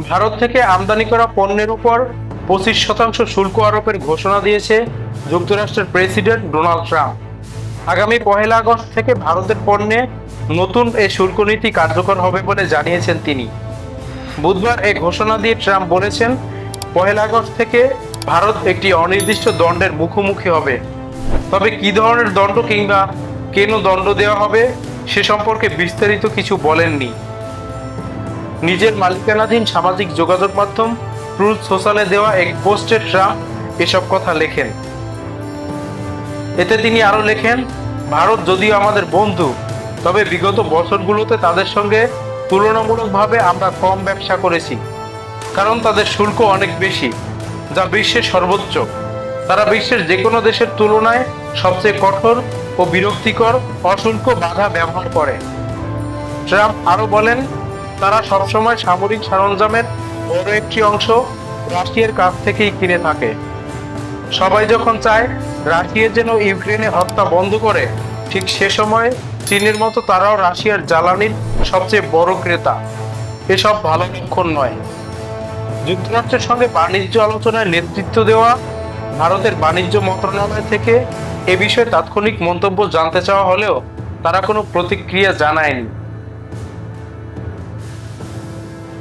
ভারত থেকে আমদানি করা পণ্যের উপর পঁচিশ শতাংশ শুল্ক আরোপের ঘোষণা দিয়েছে যুক্তরাষ্ট্রের প্রেসিডেন্ট ডোনাল্ড ট্রাম্প। আগামী পহেলা আগস্ট থেকে ভারতের পণ্যে নতুন এই শুল্ক নীতি কার্যকর হবে বলে জানিয়েছেন তিনি। বুধবার এই ঘোষণা দিয়ে ট্রাম্প বলেছেন, পহেলা আগস্ট থেকে ভারত একটি অনির্দিষ্ট দণ্ডের মুখোমুখি হবে। তবে কি ধরনের দণ্ড কিংবা কেন দণ্ড দেওয়া হবে, সে সম্পর্কে বিস্তারিত কিছু বলেননি। নিজের মালিকানাধীন সামাজিক যোগাযোগ মাধ্যম ট্রুথ সোশ্যালে দেওয়া এক পোস্টে ট্রাম্প এসব কথা লেখেন। এতে তিনি আরও লেখেন, ভারত যদিও আমাদের বন্ধু, তবে বিগত বছরগুলোতে তাদের সঙ্গে তুলনামূলকভাবে আমরা কম ব্যবসা করেছি, কারণ তাদের শুল্ক অনেক বেশি, যা বিশ্বের সর্বোচ্চ। তারা বিশ্বের যে কোনো দেশের তুলনায় সবচেয়ে কঠোর ও বিরক্তিকর অশুল্ক বাধা ব্যবহার করে। ট্রাম্প আরও বলেন তারা সবসময় সামরিক সরঞ্জামের বড় একটি অংশ রাশিয়ার কাছ থেকেই কিনে থাকে। সবাই যখন চায় রাশিয়া যেন ইউক্রেনে হত্যা বন্ধ করে, ঠিক সে সময় চীনের মতো তারাও রাশিয়ার জ্বালানির সবচেয়ে বড় ক্রেতা। এসব ভালো লক্ষণ নয়। যুক্তরাষ্ট্রের সঙ্গে বাণিজ্য আলোচনায় নেতৃত্ব দেওয়া ভারতের বাণিজ্য মন্ত্রণালয় থেকে এ বিষয়ে তাৎক্ষণিক মন্তব্য জানতে চাওয়া হলেও তারা কোনো প্রতিক্রিয়া জানায়নি।